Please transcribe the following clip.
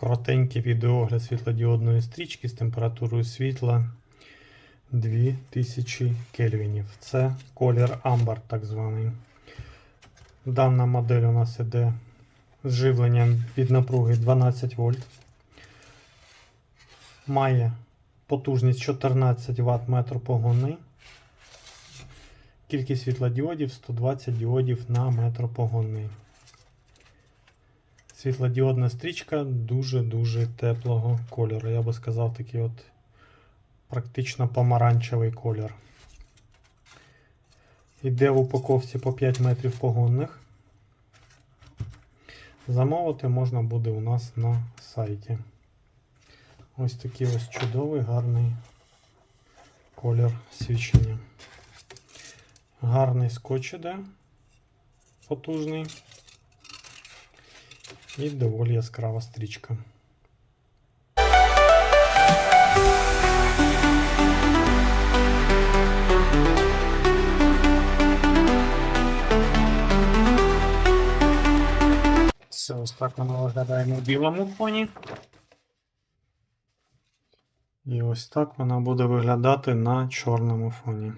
Коротенький відеогляд світлодіодної стрічки з температурою світла 2000 кельвінів. Це колір амбар, так званий. Дана модель у нас іде з живленням від напруги 12 вольт. Має потужність 14 Вт метр погонний. Кількість світлодіодів 120 діодів на метр погонний. Світлодіодна стрічка дуже-дуже теплого кольору. Я би сказав, такий от практично помаранчевий колір. Іде в упаковці по 5 метрів погонних. Замовити можна буде у нас на сайті. Ось такий ось чудовий, гарний колір свічення. Гарний скотч іде, потужний. І доволі яскрава стрічка. Все, ось так воно виглядає на білому фоні. І ось так вона буде виглядати на чорному фоні.